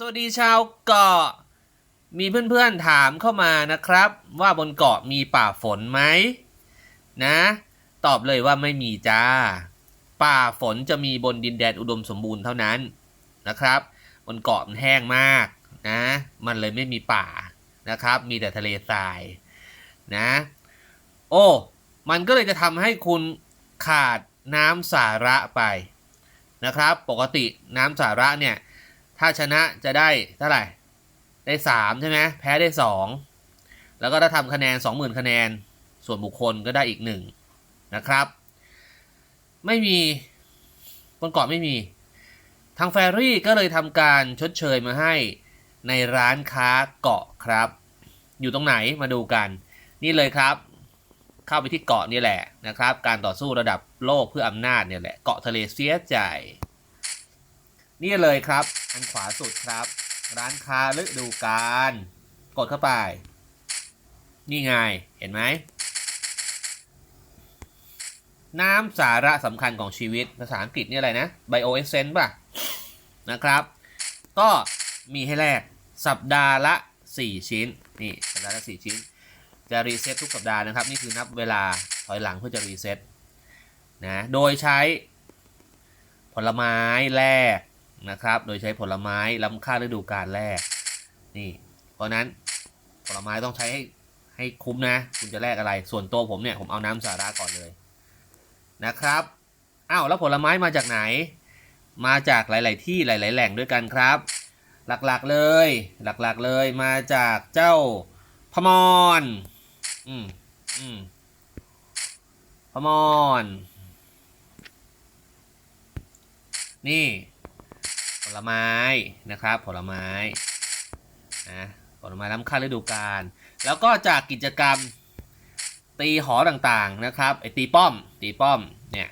สวัสดีชาวเกาะ มีเพื่อนๆถามเข้ามานะครับ ว่าบนเกาะมีป่าฝนไหมนะ ตอบเลยว่าไม่มีจ้า ป่าฝนจะมีบนดินแดนอุดมสมบูรณ์เท่านั้นนะครับ บนเกาะมันแห้งมากนะ มันเลยไม่มีป่านะครับ มีแต่ทะเลทรายนะ โอ้ มันก็เลยจะทำให้คุณขาดน้ำสาระไปนะครับ ปกติน้ำสาระเนี่ย ถ้าชนะจะได้เท่าไหร่ ได้สามใช่ไหมแพ้ได้สองแล้วก็ถ้าทำคะแนนสองหมื่นคะแนน ส่วนบุคคลก็ได้อีกหนึ่งนะครับ ไม่มีบนเกาะไม่มี ทางแฟรี่ก็เลยทำการชดเชยมาให้ในร้านค้าเกาะครับ อยู่ตรงไหนมาดูกัน นี่เลยครับ เข้าไปที่เกาะนี่แหละนะครับ การต่อสู้ระดับโลกเพื่ออำนาจเนี่ยแหละ เกาะทะเลเสียใจ นี่เลยครับอันขวาสุดครับ ร้านค้าฤดูกาลกดเข้าไป นี่ไง เห็นไหมน้ำสาระสำคัญของชีวิตภาษาอังกฤษนี่อะไรนะ Bioessence ป่ะ นะครับ ก็มีให้แลกสัปดาห์ละ 4 ชิ้น นี่ สัปดาห์ละ 4 ชิ้น จะรีเซ็ตทุกสัปดาห์นะครับ นี่คือนับเวลาถอยหลังเพื่อจะรีเซ็ตนะ โดยใช้ผลไม้แลก นะครับ โดยใช้ผลไม้ล้ำค่าฤดูกาลแรก นี่ เพราะนั้นผลไม้ต้องใช้ให้ให้คุ้มนะ คุณจะแลกอะไร ส่วนตัวผมเนี่ยผมเอาน้ำสาระก่อนเลยนะครับ อ้าวแล้วผลไม้มาจากไหน มาจากหลาย ๆ ที่หลาย ๆ แหล่งด้วยกันครับ หลัก ๆ เลย หลัก ๆ เลยมาจากเจ้าพมรอืมอืมพมรนี่ ผลไม้นะครับ ผลไม้นะผลไม้ล้ำค่าฤดูกาลแล้วก็จากกิจกรรมตีหอต่างๆนะครับไอตีป้อมตีป้อมเนี่ย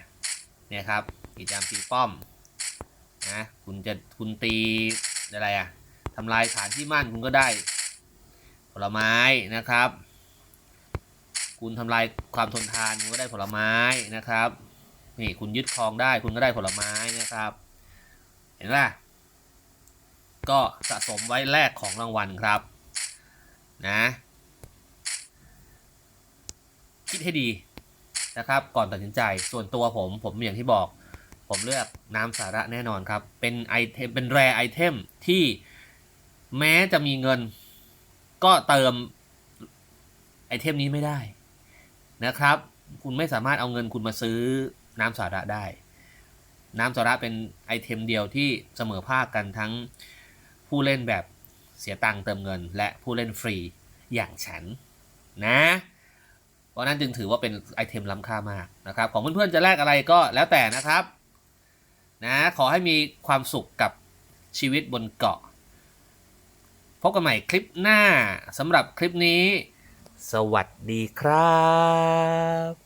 เนี่ยครับกิจกรรมตีป้อมนะคุณจะคุณตีอะไรอะทำลายฐานที่มั่นคุณก็ได้ ผลไม้นะครับ คุณทำลายความทนทานคุณก็ได้ผลไม้นะครับนี่คุณยึดครองได้คุณก็ได้ผลไม้นะครับ เห็นป่ะ ก็สะสมไว้แลกของรางวัลครับนะคิดให้ดีนะครับ ก่อนตัดสินใจส่วนตัวผมผมอย่างที่บอก ผมเลือกน้ำสาระแน่นอนครับ เป็นไอเทมเป็นแรไอเทมที่แม้จะมีเงิน ก็เติมไอเทมนี้ไม่ได้นะครับ คุณไม่สามารถเอาเงินคุณมาซื้อน้ำสาระได้ น้ำสาระเป็นไอเทมเดียวที่เสมอภาคกันทั้ง ผู้เล่นแบบเสียตังค์เติมเงิน และผู้เล่นฟรีอย่างฉันนะ เพราะนั้นจึงถือว่าเป็นไอเทมล้ำค่ามากนะครับ ของเพื่อนๆจะแลกอะไรก็แล้วแต่นะครับนะขอให้มีความสุขกับชีวิตบนเกาะ พบกันใหม่คลิปหน้าสำหรับคลิปนี้ สวัสดีครับ